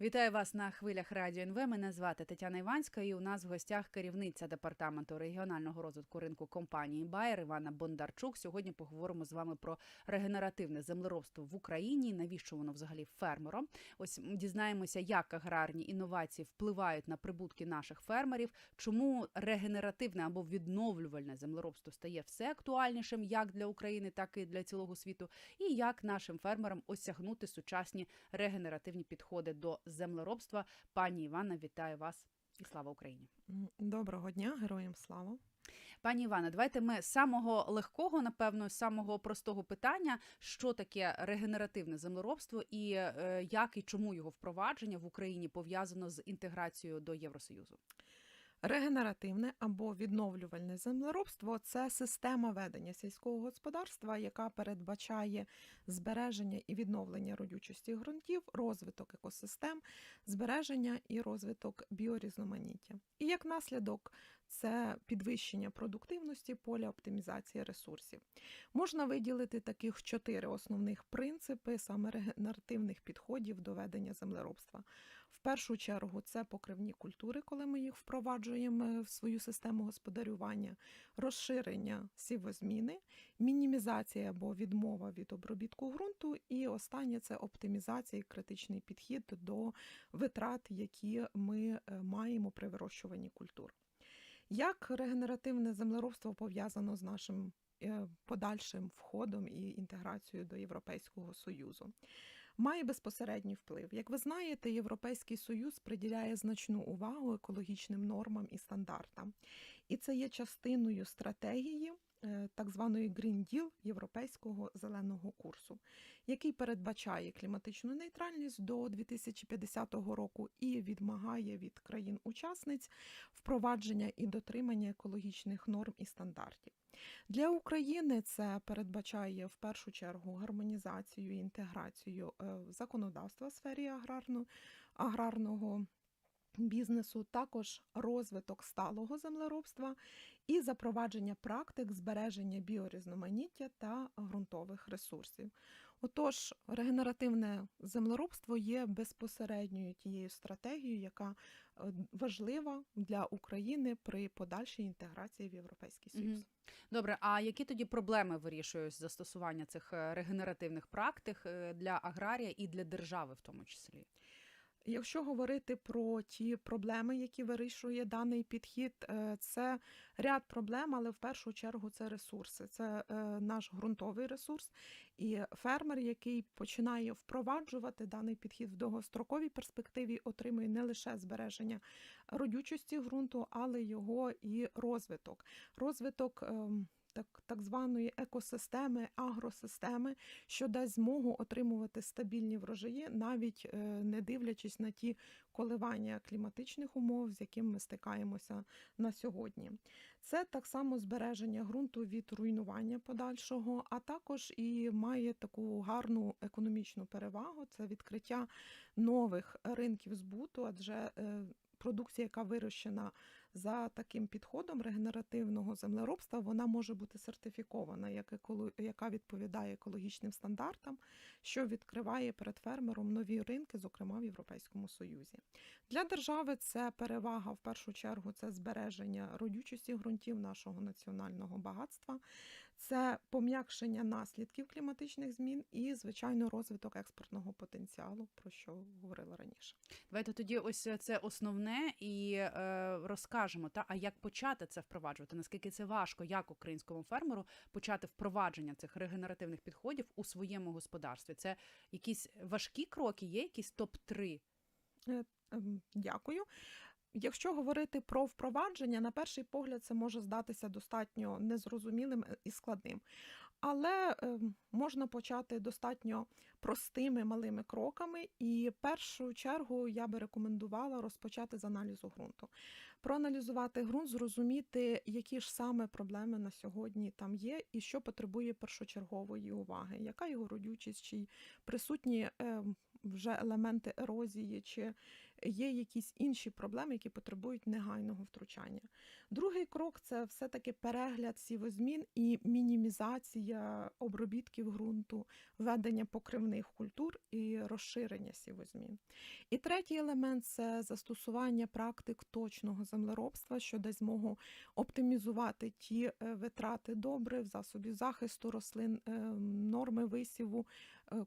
Вітаю вас на хвилях радіо НВ. Мене звати Тетяна Іванська. І у нас в гостях керівниця департаменту регіонального розвитку ринку компанії Байер Івана Бондарчук. Сьогодні поговоримо з вами про регенеративне землеробство в Україні. Навіщо воно взагалі фермерам? Ось дізнаємося, як аграрні інновації впливають на прибутки наших фермерів. Чому регенеративне або відновлювальне землеробство стає все актуальнішим як для України, так і для цілого світу, і як нашим фермерам осягнути сучасні регенеративні підходи до землеробства. Пані Івана, вітаю вас і слава Україні. Доброго дня, героям слава. Пані Івана, давайте ми з самого легкого, напевно, з самого простого питання, що таке регенеративне землеробство і е, як і чому його впровадження в Україні пов'язано з інтеграцією до Євросоюзу. Регенеративне або відновлювальне землеробство це система ведення сільського господарства, яка передбачає збереження і відновлення родючості ґрунтів, розвиток екосистем, збереження і розвиток біорізноманіття. І як наслідок це підвищення продуктивності поля оптимізації ресурсів. Можна виділити таких чотири основних принципи саме регенеративних підходів до ведення землеробства. В першу чергу це покривні культури, коли ми їх впроваджуємо в свою систему господарювання, розширення сівозміни, мінімізація або відмова від обробітку ґрунту, і останнє це оптимізація і критичний підхід до витрат, які ми е, маємо при вирощуванні культур. Як регенеративне землеробство пов'язано з нашим е, подальшим входом і інтеграцією до Європейського Союзу? Має безпосередній вплив. Як ви знаєте, Європейський Союз приділяє значну увагу екологічним нормам і стандартам. І це є частиною стратегії так званої Green Deal Європейського зеленого курсу, який передбачає кліматичну нейтральність до 2050 року і відмагає від країн-учасниць впровадження і дотримання екологічних норм і стандартів. Для України це передбачає в першу чергу гармонізацію і інтеграцію е, законодавства в сфері аграрно, аграрного бізнесу, також розвиток сталого землеробства і запровадження практик збереження біорізноманіття та ґрунтових ресурсів. Отож, регенеративне землеробство є безпосередньою тією стратегією, яка е, важлива для України при подальшій інтеграції в Європейський Союз. Добре, а які тоді проблеми вирішують застосування цих е, регенеративних практик е, для аграрія і для держави, в тому числі? Якщо говорити про ті проблеми, які вирішує даний підхід, е, це ряд проблем, але в першу чергу це ресурси. Це е, наш ґрунтовий ресурс. І фермер, який починає впроваджувати даний підхід в довгостроковій перспективі, отримує не лише збереження родючості ґрунту, але його і розвиток. Розвиток. Так, так званої екосистеми, агросистеми, що дасть змогу отримувати стабільні врожаї, навіть е, не дивлячись на ті коливання кліматичних умов, з якими ми стикаємося на сьогодні. Це так само збереження ґрунту від руйнування подальшого, а також і має таку гарну економічну перевагу це відкриття нових ринків збуту, адже е, Продукція, яка вирощена за таким підходом регенеративного землеробства, вона може бути сертифікована, яка відповідає екологічним стандартам, що відкриває перед фермером нові ринки, зокрема в Європейському Союзі. Для держави це перевага в першу чергу це збереження родючості ґрунтів нашого національного багатства, це пом'якшення наслідків кліматичних змін і, звичайно, розвиток експортного потенціалу, про що говорила раніше. Давайте тоді ось це основне і е, розкажемо, та а як почати це впроваджувати? Наскільки це важко, як українському фермеру почати впровадження цих регенеративних підходів у своєму господарстві? Це якісь важкі кроки, є якісь топ 3 Е, ем, Дякую. Якщо говорити про впровадження, на перший погляд це може здатися достатньо незрозумілим е, і складним. Але е, можна почати достатньо простими малими кроками, і першу чергу я би рекомендувала розпочати з аналізу ґрунту. Проаналізувати ґрунт, зрозуміти, які ж саме проблеми на сьогодні там є, і що потребує першочергової уваги, яка його родючість, чи присутні е, вже елементи ерозії, чи є якісь інші проблеми, які потребують негайного втручання. Другий крок це все-таки перегляд сівозмін і мінімізація обробітків ґрунту, введення покривних культур і розширення сівозмін. І третій елемент це застосування практик точного землеробства, що дасть змогу оптимізувати ті е, витрати добрив, засобів захисту рослин, е, норми висіву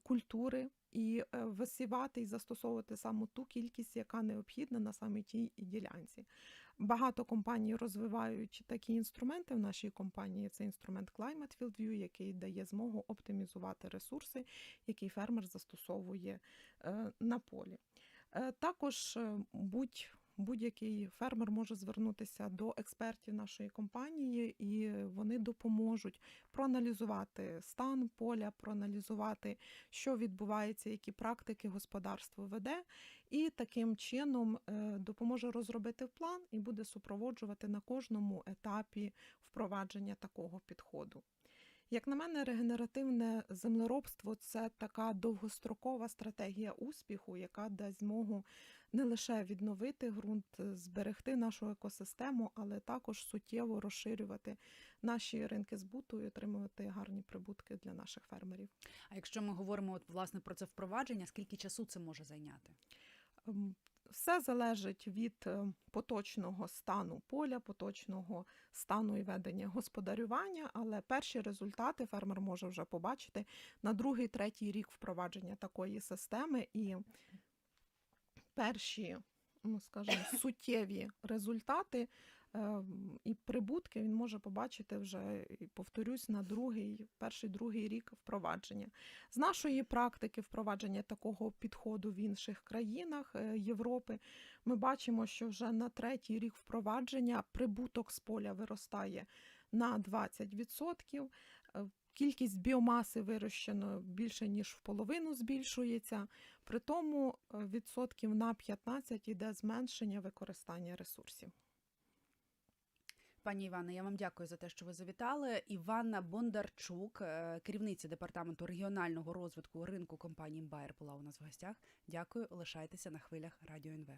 культури. І е, висівати і застосовувати саме ту кількість, яка необхідна на саме тій ділянці. Багато компаній розвивають такі інструменти. В нашій компанії це інструмент Climate Field View, який дає змогу оптимізувати ресурси, які фермер застосовує е, на полі. Е, Також е, будь Будь-який фермер може звернутися до експертів нашої компанії, і вони допоможуть проаналізувати стан поля, проаналізувати, що відбувається, які практики господарство веде, і таким чином е, допоможе розробити план і буде супроводжувати на кожному етапі впровадження такого підходу. Як на мене, регенеративне землеробство це така довгострокова стратегія успіху, яка дасть змогу не лише відновити ґрунт, зберегти нашу екосистему, але також суттєво розширювати наші ринки збуту і отримувати гарні прибутки для наших фермерів. А якщо ми говоримо от, власне про це впровадження, скільки часу це може зайняти? Ем, Все залежить від е, поточного стану поля, поточного стану і ведення господарювання, але перші результати фермер може вже побачити на другий, третій рік впровадження такої системи, і перші, ну скажімо, суттєві результати ем, і прибутки він може побачити вже, повторюсь, на другий, перший другий рік впровадження. З нашої практики впровадження такого підходу в інших країнах е, Європи ми бачимо, що вже на третій рік впровадження прибуток з поля виростає на 20%. Кількість біомаси вирощено більше ніж в половину збільшується. При тому е, відсотків на 15 іде зменшення використання ресурсів. Пані Іване, я вам дякую за те, що ви завітали. Іванна Бондарчук, е, керівниця департаменту регіонального розвитку ринку компанії Bayer була у нас в гостях. Дякую, лишайтеся на хвилях радіо НВ.